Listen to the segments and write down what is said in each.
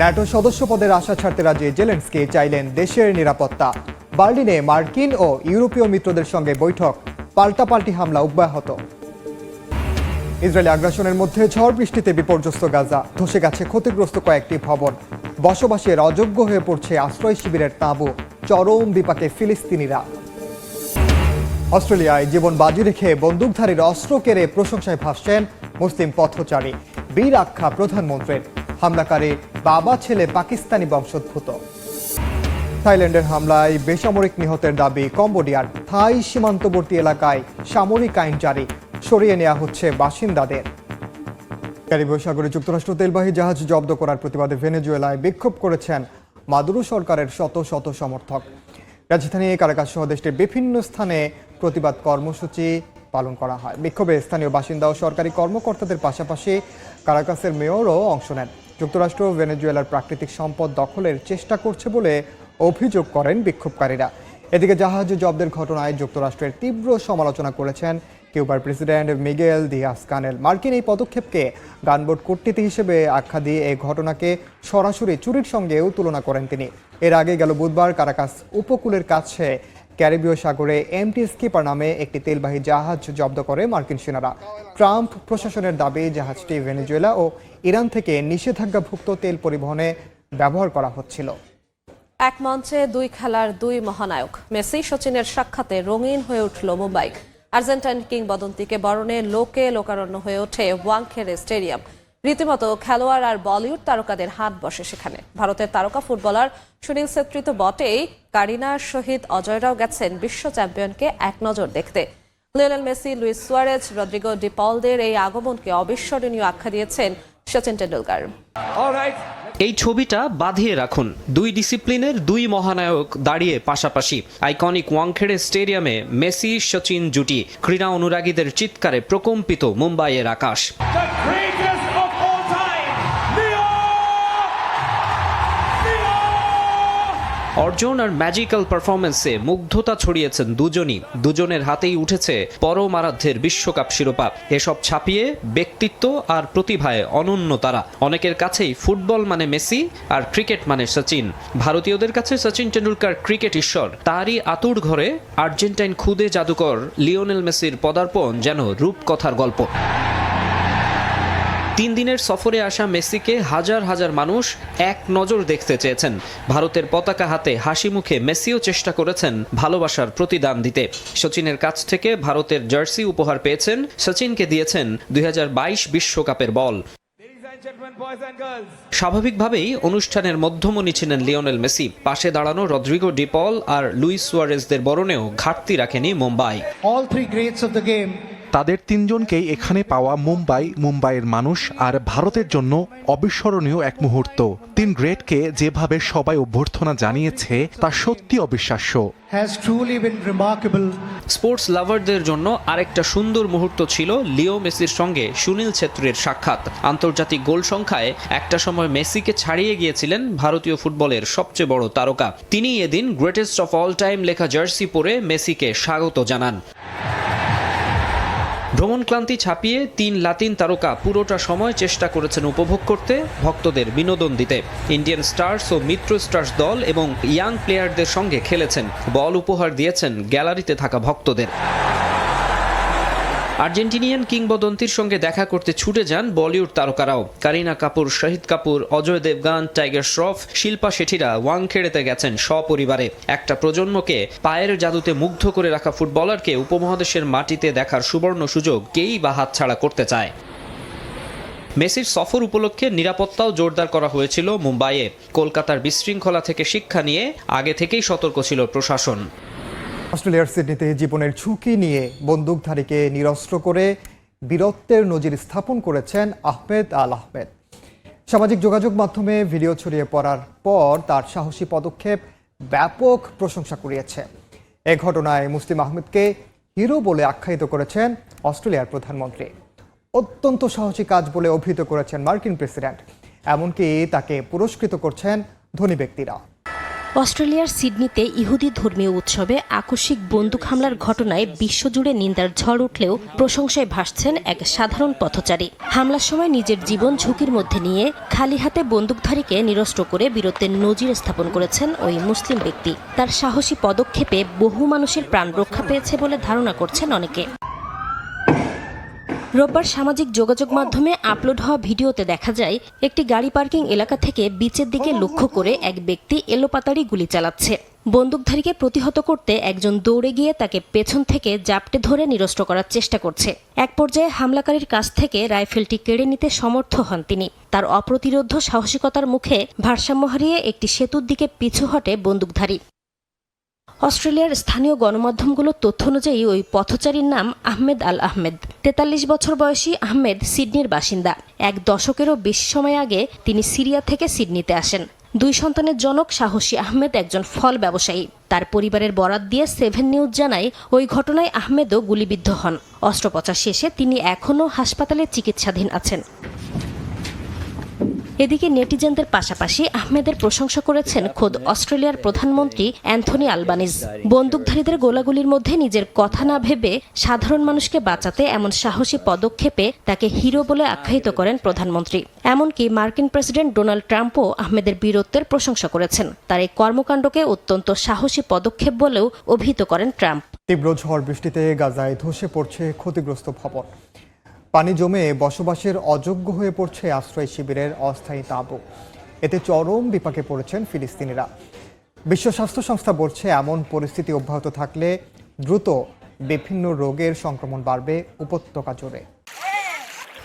NATO সদস্য পদের আশা ছাড়তে রাজি জেলেন্সকি চাইলেন দেশের নিরাপত্তা। বার্লিনে মার্কিন ও ইউরোপীয় মিত্রদের সঙ্গে বৈঠক, পাল্টাপাল্টি হামলা অব্যাহত। ইসরায়েলি আগ্রাসনের মধ্যে ঝড় বৃষ্টিতে বিপর্যস্ত গাজা, ধসে গেছে ক্ষতিগ্রস্ত কয়েকটি ভবন। বসবাসের অযোগ্য হয়ে পড়ছে আশ্রয় শিবিরের তাঁবু, চরম বিপাকে ফিলিস্তিনিরা। অস্ট্রেলিয়ায় জীবন বাজি রেখে বন্দুকধারীর অস্ত্র কেড়ে প্রশংসায় ভাসছেন মুসলিম পথচারী, বীর আখ্যা প্রধানমন্ত্রীর। হামলাকারী বাবা ছেলে পাকিস্তানি বংশোদ্ভূত। থাইল্যান্ডের হামলায় বেসামরিক নিহতের দাবি কম্বোডিয়ার থাই সীমান্তবর্তী এলাকায় সামরিক আইন জারি, সরিয়ে নেওয়া হচ্ছে বাসিন্দাদের। ক্যারিবীয় সাগরে যুক্তরাষ্ট্র তেলবাহী জাহাজ জব্দ করার প্রতিবাদে ভেনেজুয়েলায় বিক্ষোভ করেছেন মাদুরো সরকারের শত শত সমর্থক। রাজধানী কারাকাস সহ দেশটির বিভিন্ন স্থানে প্রতিবাদ কর্মসূচি পালন করা হয়। বিক্ষোভে স্থানীয় বাসিন্দা ও সরকারি কর্মকর্তাদের পাশাপাশি কারাকাসের মেয়রও অংশ নেন। যুক্তরাষ্ট্র ভেনেজুয়েলার প্রাকৃতিক সম্পদ দখলের চেষ্টা করছে বলে অভিযোগ করেন বিক্ষোভকারীরা। এদিকে জাহাজ জব্দের ঘটনায় যুক্তরাষ্ট্রের তীব্র সমালোচনা করেছেন কিউবার প্রেসিডেন্ট মিগেল দিয়াস কানেল মার্কিন এই পদক্ষেপকে গানবোট কূটনীতি হিসেবে আখ্যা দিয়ে এই ঘটনাকে সরাসরি চুরির সঙ্গেও তুলনা করেন তিনি। এর আগে গেল বুধবার কারাকাস উপকূলের কাছে ক্যারিবীয় সাগরে এমটি স্কিপার নামে একটি তেলবাহী জাহাজ জব্দ করে মার্কিন সেনারা। ট্রাম্প প্রশাসনের দাবি, জাহাজটি ভেনেজুয়েলা ও ইরান থেকে নিষেধাজ্ঞাভুক্ত তেল পরিবহনে ব্যবহার করা হচ্ছিল। এক মঞ্চে দুই খেলার দুই মহানায়ক, মেসি সচিনের সাক্ষাতে রঙিন হয়ে উঠল মুম্বাই। আর্জেন্টাইন কিংবদন্তিকে বরণে লোকে লোকারণ্য হয়ে ওঠে ওয়াংখেড়ে স্টেডিয়াম। রীতিমতো খেলোয়াড় আর বলিউড তারকাদের হাত বসে সেখানে। ভারতের তারকা ফুটবলার সুনীল ছেত্রী তো বটেই কারিনার সহিত অজয়রাও গেছেন বিশ্ব চ্যাম্পিয়নকে এক নজর দেখতে। Lionel Messi Luis Suarez Rodrigo ডিপলদের এই আগমনকে অবিস্মরণীয় আখ্যা দিয়েছেন সচিন টেন্ডুলকার এই ছবিটা বাঁধিয়ে রাখুন। দুই ডিসিপ্লিনের দুই মহানায়ক দাঁড়িয়ে পাশাপাশি। আইকনিক ওয়াংখেড়ে স্টেডিয়ামে মেসি সচিন জুটি। ক্রীড়া অনুরাগীদের চিৎকারে প্রকম্পিত মুম্বাইয়ের আকাশ। অর্জন আর ম্যাজিক্যাল পারফরমেন্সে মুগ্ধতা ছড়িয়েছেন দুজনই। দুজনের হাতেই উঠেছে পরম আরাধ্যের বিশ্বকাপ শিরোপা। এসব ছাপিয়ে ব্যক্তিত্ব আর প্রতিভায় অনন্য তারা। অনেকের কাছেই ফুটবল মানে মেসি আর ক্রিকেট মানে সচিন। ভারতীয়দের কাছে সচিন টেন্ডুলকার ক্রিকেট ঈশ্বর। তারই আতুর ঘরে আর্জেন্টাইন খুদে জাদুকর লিওনেল মেসির পদার্পণ যেন রূপকথার গল্প। তিন দিনের সফরে আসা মেসিকে হাজার হাজার মানুষ এক নজর দেখতে চেয়েছেন। ভারতের পতাকা হাতে হাসি মুখে মেসিও চেষ্টা করেছেন ভালোবাসার প্রতিদান দিতে। সচিনের কাছ থেকে ভারতের জার্সি উপহার পেয়েছেন, সচিনকে দিয়েছেন দুই বিশ্বকাপের বল। স্বাভাবিকভাবেই অনুষ্ঠানের মধ্যমণি ছিলেন লিওনেল মেসি। পাশে দাঁড়ানো রদ্রিগো ডিপল আর লুইস সুয়ারেজদের বরণেও ঘাটতি রাখেনি Mumbai. All three greats of the game তাদের তিনজনকেই এখানে পাওয়া মুম্বাই মুম্বাইয়ের মানুষ আর ভারতের জন্য অবিস্মরণীয় এক মুহূর্ত। তিন গ্রেটকে যেভাবে সবাই অভ্যর্থনা জানিয়েছে তা সত্যি অবিশ্বাস্য। স্পোর্টস লাভারদের জন্য আরেকটা সুন্দর মুহূর্ত ছিল লিও মেসির সঙ্গে সুনীল ছেত্রীর সাক্ষাৎ। আন্তর্জাতিক গোল সংখ্যায় একটা সময় মেসিকে ছাড়িয়ে গিয়েছিলেন ভারতীয় ফুটবলের সবচেয়ে বড় তারকা। তিনি এদিন গ্রেটেস্ট অফ অল টাইম লেখা জার্সি পরে মেসিকে স্বাগত জানান। ভ্রমণ ক্লান্তি ছাপিয়ে তিন লাতিন তারকা পুরোটা সময় চেষ্টা করেছেন উপভোগ করতে ভক্তদের বিনোদন দিতে। ইন্ডিয়ান স্টার্স ও মিত্র স্টার্স দল এবং ইয়াং প্লেয়ারদের সঙ্গে খেলেছেন। বল উপহার দিয়েছেন গ্যালারিতে থাকা ভক্তদের। আর্জেন্টিনিয়ান কিংবদন্তির সঙ্গে দেখা করতে ছুটে যান বলিউড তারকারাও। কারিনা কাপুর, শহীদ কাপুর, অজয় দেবগান, টাইগার শ্রফ, শিল্পা শেঠিরা ওয়াংখেড়েতে গেছেন সপরিবারে। একটা প্রজন্মকে পায়ের জাদুতে মুগ্ধ করে রাখা ফুটবলারকে উপমহাদেশের মাটিতে দেখার সুবর্ণ সুযোগ কেই বা হাতছাড়া করতে চায়। মেসির সফর উপলক্ষে নিরাপত্তাও জোরদার করা হয়েছিল মুম্বাইয়ে। কলকাতার বিশৃঙ্খলা থেকে শিক্ষা নিয়ে আগে থেকেই সতর্ক ছিল প্রশাসন। অস্ট্রেলিয়ার সিডনিতে জীবনের ঝুঁকি নিয়ে বন্দুকধারীকে নিরস্ত্র করে বীরত্বের নজির স্থাপন করেছেন আহমেদ আল আহমেদ। সামাজিক যোগাযোগ মাধ্যমে ভিডিও ছড়িয়ে পড়ার পর তার সাহসী পদক্ষেপ ব্যাপক প্রশংসা কুড়িয়েছে। এ ঘটনায় মুসলিম আহমেদকে হিরো বলে আখ্যায়িত করেছেন অস্ট্রেলিয়ার প্রধানমন্ত্রী। অত্যন্ত সাহসী কাজ বলে অভিহিত করেছেন মার্কিন প্রেসিডেন্ট। এমনকি তাকে পুরস্কৃত করছেন ধনী ব্যক্তিরা। অস্ট্রেলিয়ার সিডনিতে ইহুদি ধর্মীয় উৎসবে আকস্মিক বন্দুক হামলার ঘটনায় বিশ্বজুড়ে নিন্দার ঝড় উঠলেও প্রশংসায় ভাসছেন এক সাধারণ পথচারী। হামলার সময় নিজের জীবন ঝুঁকির মধ্যে নিয়ে খালি হাতে বন্দুকধারীকে নিরস্ত্র করে বীরত্বের নজির স্থাপন করেছেন ওই মুসলিম ব্যক্তি। তার সাহসী পদক্ষেপে বহু মানুষের প্রাণ রক্ষা পেয়েছে বলে ধারণা করছেন অনেকে। রোববার সামাজিক যোগাযোগ মাধ্যমে আপলোড হওয়া ভিডিওতে দেখা যায়, একটি গাড়ি পার্কিং এলাকা থেকে বিচের দিকে লক্ষ্য করে এক ব্যক্তি এলোপাতাড়ি গুলি চালাচ্ছে। বন্দুকধারীকে প্রতিহত করতে একজন দৌড়ে গিয়ে তাকে পেছন থেকে জাপটে ধরে নিরস্ত করার চেষ্টা করছে। এক পর্যায়ে হামলাকারীর কাছ থেকে রাইফেলটি কেড়ে নিতে সমর্থ হন তিনি। তার অপ্রতিরোধ্য সাহসিকতার মুখে ভারসাম্য হারিয়ে একটি সেতুর দিকে পিছু হটে বন্দুকধারী। অস্ট্রেলিয়ার স্থানীয় গণমাধ্যমগুলোর তথ্য অনুযায়ী ওই পথচারীর নাম আহমেদ আল আহমেদ। তেতাল্লিশ বছর বয়সী আহমেদ সিডনির বাসিন্দা। এক দশকেরও বেশি সময় আগে তিনি সিরিয়া থেকে সিডনিতে আসেন। দুই সন্তানের জনক সাহসী আহমেদ একজন ফল ব্যবসায়ী। তার পরিবারের বরাত দিয়ে সেভেন নিউজ জানায়, ওই ঘটনায় আহমেদও গুলিবিদ্ধ হন। অস্ত্রোপচার শেষে তিনি এখনও হাসপাতালে চিকিৎসাধীন আছেন। এদিকে নেটিজেনদের পাশাপাশি আহমেদের প্রশংসা করেছেন খোদ অস্ট্রেলিয়ার প্রধানমন্ত্রী অ্যান্থনি আলবানিজ বন্দুকধারীদের গোলাগুলির মধ্যে নিজের কথা না ভেবে সাধারণ মানুষকে বাঁচাতে এমন সাহসী পদক্ষেপে তাকে হিরো বলে আখ্যায়িত করেন প্রধানমন্ত্রী। এমনকি মার্কিন প্রেসিডেন্ট ডোনাল্ড ট্রাম্পও আহমেদের বীরত্বের প্রশংসা করেছেন। তার এই কর্মকাণ্ডকে অত্যন্ত সাহসী পদক্ষেপ বলেও অভিহিত করেন ট্রাম্প। তীব্র ঝড় বৃষ্টিতে গাজায় ধসে পড়ছে ক্ষতিগ্রস্ত ভবন। পানি জমে বসবাসের অযোগ্য হয়ে পড়ছে আশ্রয় শিবিরের অস্থায়ী তাঁবু। এতে চরম বিপাকে পড়েছেন ফিলিস্তিনিরা। বিশ্ব স্বাস্থ্য সংস্থা বলছে, এমন পরিস্থিতি অব্যাহত থাকলে দ্রুত বিভিন্ন রোগের সংক্রমণ বাড়বে উপত্যকা জুড়ে।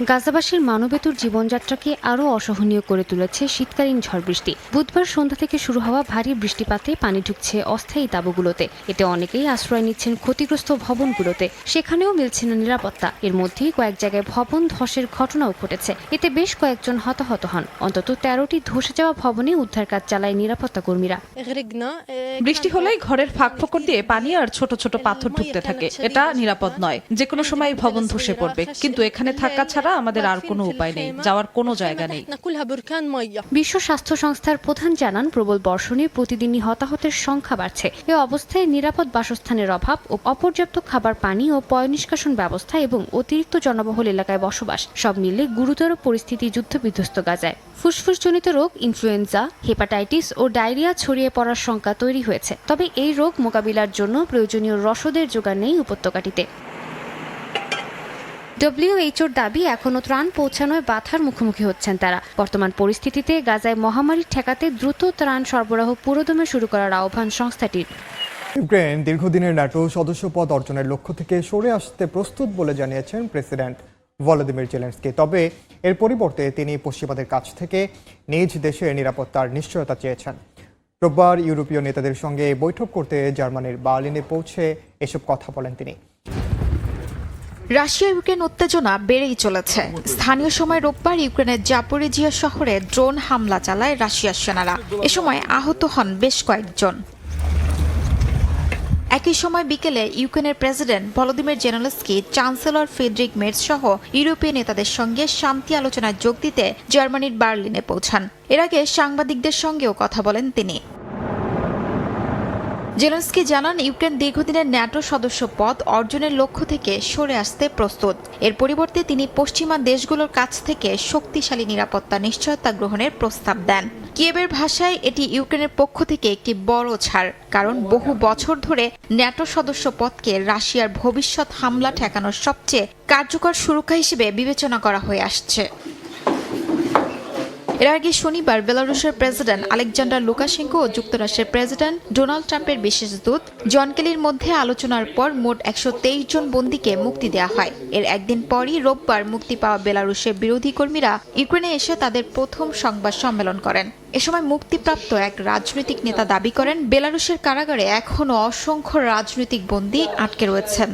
গাজাবাসীর মানবেতর জীবনযাত্রাকে আরও অসহনীয় করে তুলেছে শীতকালীন ঝড় বৃষ্টি। বুধবার সন্ধ্যা থেকে শুরু হওয়া ভারী বৃষ্টিপাতে পানি ঢুকছে অস্থায়ী তাঁবুগুলোতে। এতে অনেকেই আশ্রয় নিচ্ছেন ক্ষতিগ্রস্ত ভবনগুলোতে। সেখানেও মিলছে না নিরাপত্তা। এর মধ্যেই কয়েক জায়গায় ভবন ধসের ঘটনাও ঘটেছে। এতে বেশ কয়েকজন হতাহত হন। অন্তত তেরোটি ধসে যাওয়া ভবনে উদ্ধার কাজ চালায় নিরাপত্তা কর্মীরা। বৃষ্টি হলেই ঘরের ফাঁক ফোকর দিয়ে পানি আর ছোট ছোট পাথর ঢুকতে থাকে। এটা নিরাপদ নয়। যে কোনো সময় ভবন ধসে পড়বে। কিন্তু এখানে থাকা ছাড়া আমাদের আর কোনো উপায় নেই যাওয়ার কোনো জায়গা নেই। বিশ্ব স্বাস্থ্য সংস্থার প্রধান জানান প্রবল বর্ষণে প্রতিদিনই হতাহতের সংখ্যা বাড়ছে। এ অবস্থায় নিরাপদ বাসস্থানের অভাব ও অপর্যাপ্ত খাবার পানি ও পয় নিষ্কাশন ব্যবস্থা এবং অতিরিক্ত জনবহুল এলাকায় বসবাস সব মিলে গুরুতর পরিস্থিতি যুদ্ধবিধ্বস্ত গাজায়। ফুসফুসজনিত রোগ ইনফ্লুয়েঞ্জা হেপাটাইটিস ও ডায়রিয়া ছড়িয়ে পড়ার শঙ্কা তৈরি হয়েছে। তবে এই রোগ মোকাবিলার জন্য প্রয়োজনীয় রসদের যোগান নেই উপত্যকাটিতে। ডব্লিউএইচওর দাবি এখনও ত্রাণ পৌঁছানোয় বাধার মুখোমুখি হচ্ছেন তারা। বর্তমান পরিস্থিতিতে গাজায় মহামারী ঠেকাতে দ্রুত ত্রাণ সরবরাহ পুরোদমে শুরু করার আহ্বান সংস্থাটির। ইউক্রেন দীর্ঘদিনের ন্যাটো সদস্যপদ অর্জনের লক্ষ্য থেকে সরে আসতে প্রস্তুত বলে জানিয়েছেন প্রেসিডেন্ট ভলোদিমির জেলেন্সকি। তবে এর পরিবর্তে তিনি পশ্চিমাদের কাছ থেকে নিজ দেশের নিরাপত্তার নিশ্চয়তা চেয়েছেন। রোববার ইউরোপীয় নেতাদের সঙ্গে বৈঠক করতে জার্মানির বার্লিনে পৌঁছে এসব কথা বলেন তিনি। রাশিয়া ইউক্রেন উত্তেজনা বেড়েই চলেছে। স্থানীয় সময় রোববার ইউক্রেনের জাপোরিজিয়া শহরে ড্রোন হামলা চালায় রাশিয়ার সেনারা। এ সময় আহত হন বেশ কয়েকজন। একই সময় বিকেলে ইউক্রেনের president Volodymyr Zelensky, chancellor Friedrich Merz সহ ইউরোপীয় নেতাদের সঙ্গে শান্তি আলোচনায় যোগ দিতে জার্মানির বার্লিনে পৌঁছান। এর আগে সাংবাদিকদের সঙ্গেও কথা বলেন তিনি। জেলেন্সকি জানান, ইউক্রেন দীর্ঘদিনের ন্যাটো সদস্য পদ অর্জনের লক্ষ্য থেকে সরে আসতে প্রস্তুত। এর পরিবর্তে তিনি পশ্চিমা দেশগুলোর কাছ থেকে শক্তিশালী নিরাপত্তা নিশ্চয়তা গ্রহণের প্রস্তাব দেন। কিয়েবের ভাষায়, এটি ইউক্রেনের পক্ষ থেকে একটি বড় ছাড়, কারণ বহু বছর ধরে ন্যাটো সদস্য পদকে রাশিয়ার ভবিষ্যৎ হামলা ঠেকানোর সবচেয়ে কার্যকর সুরক্ষা হিসেবে বিবেচনা করা হয়ে আসছে। এর আগে শনিবার বেলারুশের প্রেসিডেন্ট আলেকজান্ডার লুকাশেঙ্কো ও যুক্তরাষ্ট্রের প্রেসিডেন্ট ডোনাল্ড ট্রাম্পের বিশেষ দূত জন কেলির মধ্যে আলোচনার পর মোট একশো তেইশ জন বন্দীকে মুক্তি দেওয়া হয়। এর একদিন পরই রোববার মুক্তি পাওয়া বেলারুশের বিরোধী কর্মীরা ইউক্রেনে এসে তাদের প্রথম সংবাদ সম্মেলন করেন। এ সময় মুক্তিপ্রাপ্ত এক রাজনৈতিক নেতা দাবি করেন, বেলারুশের কারাগারে এখনও অসংখ্য রাজনৈতিক বন্দী আটকে রয়েছেন।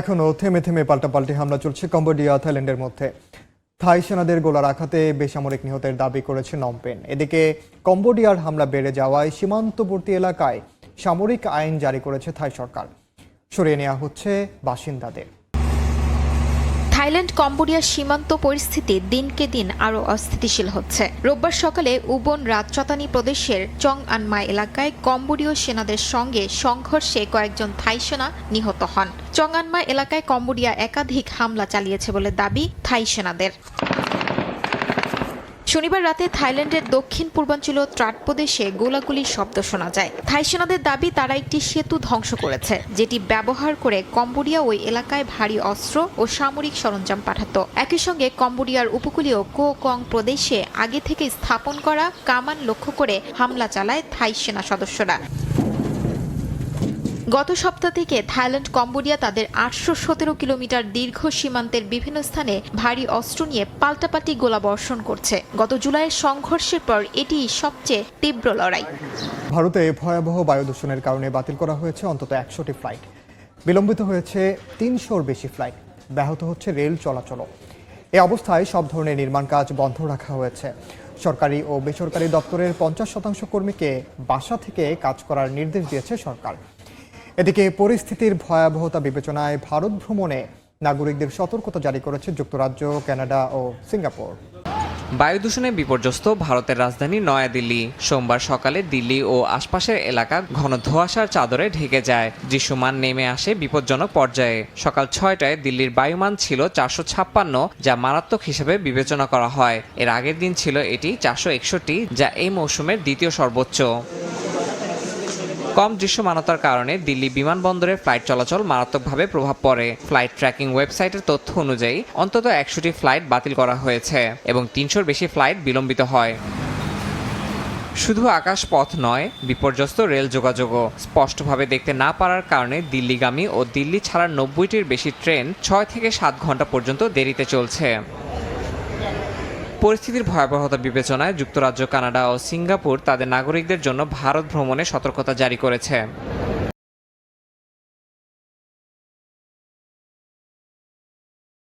এখনও থেমে থেমে পাল্টাপাল্টি হামলা চলছে কম্বোডিয়া, থাইল্যান্ডের মধ্যে। থাই সেনাদের গোলার আঘাতে বেসামরিক নিহতের দাবি করেছে নমপেন এদিকে কম্বোডিয়ার হামলা বেড়ে যাওয়ায় সীমান্তবর্তী এলাকায় সামরিক আইন জারি করেছে থাই সরকার। সরিয়ে নেওয়া হচ্ছে বাসিন্দাদের। থাইল্যান্ড, কম্বোডিয়া সীমান্ত পরিস্থিতি দিনকে দিন আরও অস্থিতিশীল হচ্ছে। রোববার সকালে উবন রাজচতানি প্রদেশের চং আনমা এলাকায় কম্বোডীয় সেনাদের সঙ্গে সংঘর্ষে কয়েকজন থাই সেনা নিহত হন। চং আনমা এলাকায় কম্বোডিয়া একাধিক হামলা চালিয়েছে বলে দাবি থাই সেনাদের। শনিবার রাতে থাইল্যান্ডের দক্ষিণ পূর্বাঞ্চল ত্রাট প্রদেশে গোলাগুলির শব্দ শোনা যায়। থাই সেনাদের দাবি, তারা একটি সেতু ধ্বংস করেছে, যেটি ব্যবহার করে কম্বোডিয়া ওই এলাকায় ভারী অস্ত্র ও সামরিক সরঞ্জাম পাঠাত। একই সঙ্গে কম্বোডিয়ার উপকূলীয় কো কং প্রদেশে আগে থেকে স্থাপন করা কামান লক্ষ্য করে হামলা চালায় থাই সেনা সদস্যরা। গত সপ্তাহ থেকে থাইল্যান্ড, কম্বোডিয়া তাদের আটশো সতেরো কিলোমিটার দীর্ঘ সীমান্তের বিভিন্ন স্থানে ভারী অস্ত্র নিয়ে পাল্টাপাল্টি গোলা বর্ষণ করছে। গত জুলাইয়ের সংঘর্ষের পর এটি সবচেয়ে তীব্র লড়াই। ভারতে ভয়াবহ বায়ু দূষণের কারণে বাতিল করা হয়েছে অন্তত একশোটি ফ্লাইট। বিলম্বিত হয়েছে তিনশোর বেশি ফ্লাইট। ব্যাহত হচ্ছে রেল চলাচলও। এ অবস্থায় সব ধরনের নির্মাণ কাজ বন্ধ রাখা হয়েছে। সরকারি ও বেসরকারি দপ্তরের পঞ্চাশ শতাংশ কর্মীকে বাসা থেকে কাজ করার নির্দেশ দিয়েছে সরকার। এদিকে পরিস্থিতির ভয়াবহতা বিবেচনায় ভারত ভ্রমণে নাগরিকদের সতর্কতা জারি করেছে যুক্তরাজ্য, কানাডা ও সিঙ্গাপুর। বায়ু দূষণে বিপর্যস্ত ভারতের রাজধানী নয়াদিল্লি। সোমবার সকালে দিল্লি ও আশপাশের এলাকা ঘন ধোঁয়াশার চাদরে ঢেকে যায়। দৃশ্যমান নেমে আসে বিপজ্জনক পর্যায়ে। সকাল ছয়টায় দিল্লির বায়ুমান ছিল চারশো ছাপ্পান্ন, যা মারাত্মক হিসেবে বিবেচনা করা হয়। এর আগের দিন ছিল এটি চারশো একষট্টি, যা এই মৌসুমের দ্বিতীয় সর্বোচ্চ। কম দৃশ্যমানতার কারণে দিল্লি বিমানবন্দরে ফ্লাইট চলাচল মারাত্মকভাবে প্রভাব পড়ে। ফ্লাইট ট্র্যাকিং ওয়েবসাইটের তথ্য অনুযায়ী অন্তত একশোটি ফ্লাইট বাতিল করা হয়েছে এবং তিনশোর বেশি ফ্লাইট বিলম্বিত হয়। শুধু আকাশ পথ নয়, বিপর্যস্ত রেল যোগাযোগও। স্পষ্টভাবে দেখতে না পারার কারণে দিল্লিগামী ও দিল্লি ছাড়ার নব্বইটির বেশি ট্রেন ছয় থেকে সাত ঘণ্টা পর্যন্ত দেরিতে চলছে। পরিস্থিতির ভয়াবহতা বিবেচনায় যুক্তরাজ্য, কানাডা ও সিঙ্গাপুর তাদের নাগরিকদের জন্য ভারত ভ্রমণে সতর্কতা জারি করেছে।